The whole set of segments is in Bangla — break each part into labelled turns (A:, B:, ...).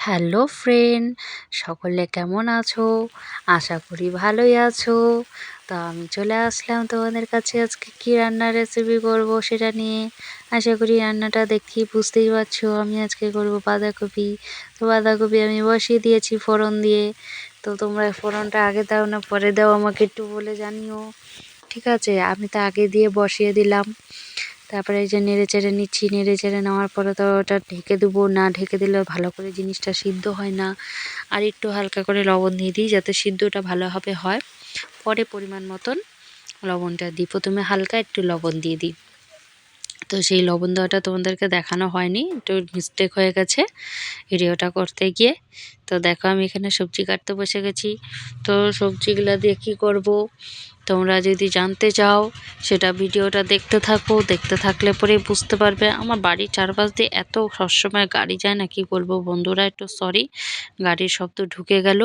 A: হ্যালো ফ্রেন্ড, সকলে কেমন আছো? আশা করি ভালোই আছো। তো আমি চলে আসলাম তোমাদের কাছে আজকে কী রান্নার রেসিপি করব সেটা নিয়ে। আশা করি রান্নাটা দেখি বুঝতেই পারছ, আমি আজকে করব বাঁধাকপি। তো বাঁধাকপি আমি বসিয়ে দিয়েছি ফোড়ন দিয়ে। তো তোমরা ফোড়নটা আগে দাও না, পরে দাও, আমাকে একটু বলে জানিও। ঠিক আছে, আমি তো আগে দিয়ে বসিয়ে দিলাম। তারপরে এই যে নেড়ে চেড়ে নিচ্ছি, নেড়ে চেড়ে নেওয়ার পরে তো ওটা ঢেকে দেবো, না ঢেকে দিলে ভালো করে জিনিসটা সিদ্ধ হয় না। আর একটু হালকা করে লবণ দিয়ে দিই যাতে সিদ্ধটা ভালোভাবে হয়। পরে পরিমাণ মতন লবণটা দিই। প্রথমে হালকা একটু লবণ দিয়ে দিই। তো সেই লবণ দেওয়াটা তোমাদেরকে দেখানো হয়নি, একটু মিস্টেক হয়ে গেছে ভিডিওটা করতে গিয়ে। তো দেখো আমি এখানে সবজি কাটতে বসে গেছি। তো সবজিগুলো দিয়ে কী করব? তোমরা যদি জানতে চাও, সেটা ভিডিওটা দেখতে থাকো। দেখতে থাকলে পরে বুঝতে পারবে, আমার বাড়ির চারপাশ দিয়ে এত সবসময় গাড়ি যায় না, কি বলব? বন্ধুরা একটু সরি গাড়ির শব্দ ঢুকে গেল।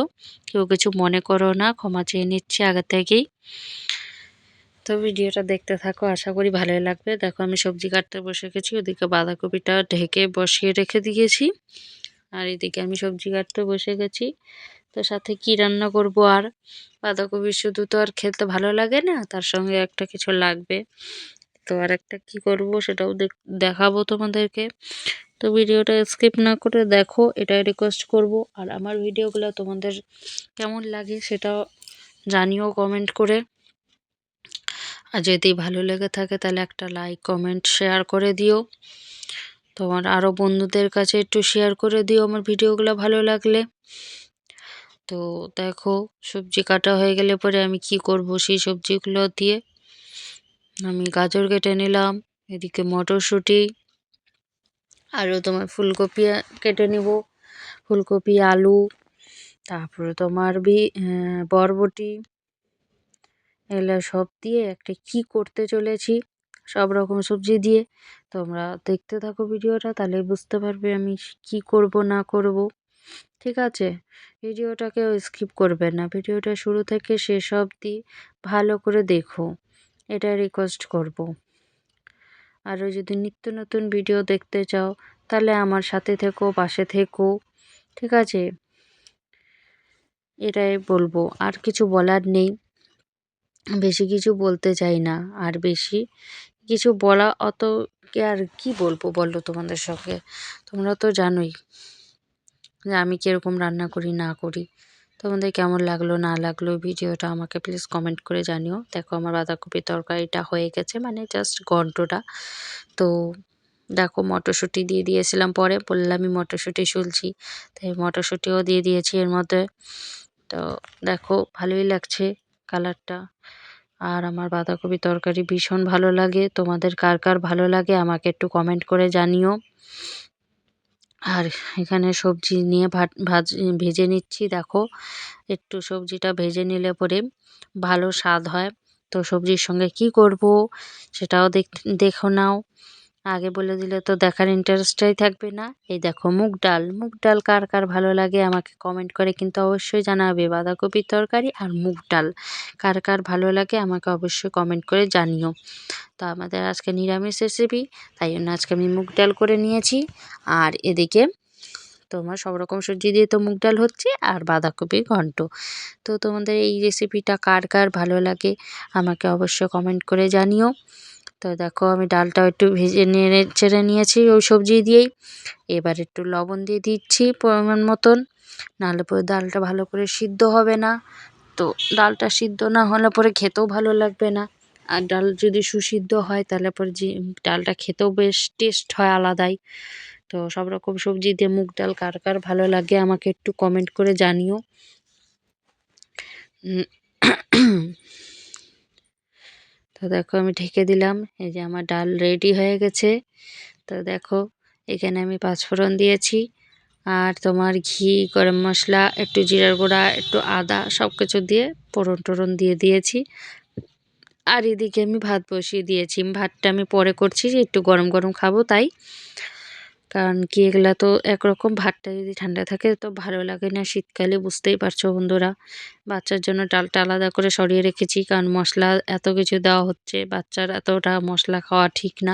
A: কেউ কিছু মনে করো না, ক্ষমা চেয়ে নিচ্ছি আগে থেকেই। তো ভিডিওটা দেখতে থাকো, আশা করি ভালোই লাগবে। দেখো, আমি সবজি কাটতে বসে গেছি, ওদিকে বাঁধাকপিটা ঢেকে বসিয়ে রেখে দিয়েছি। আর এদিকে আমি সবজি কাটতে বসে গেছি। তো সাথে কি রান্না করব আর? বাঁধাকপি শুধু তো আর খেতে ভালো লাগে না, তার সঙ্গে একটা কিছু লাগবে। তো আর একটা কী করব সেটাও দেখাবো তোমাদেরকে। তো ভিডিওটা স্কিপ না করে দেখো, এটাই রিকোয়েস্ট করব। আর আমার ভিডিওগুলো তোমাদের কেমন লাগে সেটাও জানিও কমেন্ট করে। আর যদি ভালো লেগে থাকে তাহলে একটা লাইক কমেন্ট শেয়ার করে দিও। তোমার আরও বন্ধুদের কাছে একটু শেয়ার করে দিও আমার ভিডিওগুলো ভালো লাগলে। তো দেখো, সবজি কাটা হয়ে গেলে পরে আমি কি করব সেই সবজিগুলো দিয়ে? আমি গাজর কেটে নিলাম, এদিকে মটরশুঁটি আরও তোমার ফুলকপি কেটে নিব। ফুলকপি, আলু, তারপরে তোমার বি বরবটি এগুলো সব দিয়ে একটা কি করতে চলেছি, সব রকম সবজি দিয়ে। তোমরা দেখতে থাকো ভিডিওটা, তাহলে বুঝতে পারবে আমি কি করব, না করব। ঠিক আছে ভিডিওটাকেও স্কিপ করবে না, ভিডিওটা শুরু থেকে শেষ অবধি ভালো করে দেখো, এটা রিকোয়েস্ট করব। আরও যদি নিত্য নতুন ভিডিও দেখতে চাও, তাহলে আমার সাথে থেকো, পাশে থেকো। ঠিক আছে, এটাই বলব, আর কিছু বলার নেই। বেশি কিছু বলতে চাই না। আর বেশি কিছু বলা অত কি আর কি বলব বলো তোমাদের সঙ্গে? তোমরা তো জানোই যে আমি কীরকম রান্না করি, না করি। তোমাদের কেমন লাগল, না লাগল ভিডিওটা আমাকে প্লিজ কমেন্ট করে জানিও। দেখো আমার বাঁধাকপির তরকারিটা হয়ে গেছে মানে জাস্ট গন্টটা তো দেখো মটরশুঁটি দিয়ে দিয়েছিলাম পরে বললামই মটরশুঁটি শুলছি তাই মটরশুঁটিও দিয়ে দিয়েছি এর মধ্যে। তো দেখো ভালোই লাগছে। কালারটা। আর আমার বাঁধাকপি তরকারি ভীষণ ভালো লাগে। তোমাদের কার কার ভালো লাগে আমাকে একটু কমেন্ট করে জানিও। আর এখানে সবজি নিয়ে ভাত, ভাজ, ভেজে নিচ্ছি, দেখো। একটু সবজিটা ভেজে নিলে পরে ভালো স্বাদ হয়। তো সবজির সঙ্গে কি করব সেটাও দেখ, দেখো নাও। আগে বলে দিলে তো দেখার ইন্টারেস্টটাই থাকবে না। এই দেখো মুগ ডাল মুগ ডাল কার কার ভালো লাগে আমাকে কমেন্ট করে কিন্তু অবশ্যই জানাবে। বাঁধাকপির তরকারি আর মুগ ডাল কার কার ভালো লাগে আমাকে অবশ্যই কমেন্ট করে জানিও। তো আমাদের আজকে নিরামিষ রেসিপি তাই জন্য আজকে আমি মুগ ডাল করে নিয়েছি। আর এদিকে তোমার সব রকম সবজি দিয়ে তো মুগ ডাল হচ্ছে আর বাঁধাকপি ঘন্ট। তো তোমাদের এই রেসিপিটা কার কার ভালো লাগে আমাকে অবশ্যই কমেন্ট করে জানিও। তো দেখো আমি ডালটাও একটু ভেজে নেড়ে ছেড়ে নিয়েছি ওই সবজি দিয়েই। এবার একটু লবণ দিয়ে দিচ্ছি পরিমাণ মতন, নাহলে পরে ডালটা ভালো করে সিদ্ধ হবে না। তো ডালটা সিদ্ধ না হলে পরে খেতেও ভালো লাগবে না। আর ডাল যদি সুসিদ্ধ হয় তাহলে পরে যে ডালটা খেতেও বেশ টেস্ট হয় আলাদাই। তো সব রকম সবজি দিয়ে মুগ ডাল কার কার ভালো লাগে আমাকে একটু কমেন্ট করে জানিও তো দেখো আমি ঢেকে দিলাম। এই যে আমার ডাল রেডি হয়ে গেছে। তো দেখো, এখানে আমি পাঁচফোড়ন দিয়েছি। আর তোমার ঘি, গরম মশলা, একটু জিরার গুঁড়া, একটু আদা সব কিছু দিয়ে পোড়ন টোড়ন দিয়ে দিয়েছি। আর এদিকে আমি ভাত বসিয়ে দিয়েছি। ভাতটা আমি পরে করছি একটু গরম গরম খাব তাই। কারণ কি এগুলা তো একরকম ভাতটা যদি ঠান্ডা থাকে তো ভালো লাগে না শীতকালে, বুঝতেই পারছ বন্ধুরা। বাচ্চার জন্য ডালটা আলাদা করে সরিয়ে রেখেছি কারণ মশলা এত কিছু দেওয়া হচ্ছে, বাচ্চার এতটা মশলা খাওয়া ঠিক না।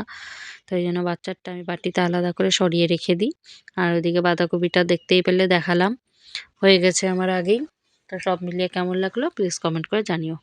A: তো তাই জন্য বাচ্চারটা আমি বাটিতে আলাদা করে সরিয়ে রেখে দিই। আর ওইদিকে বাঁধাকপিটা দেখতেই পেলে দেখালাম। হয়ে গেছে আমার আগেই। তো সব মিলিয়ে কেমন লাগল প্লিজ কমেন্ট করে জানিও।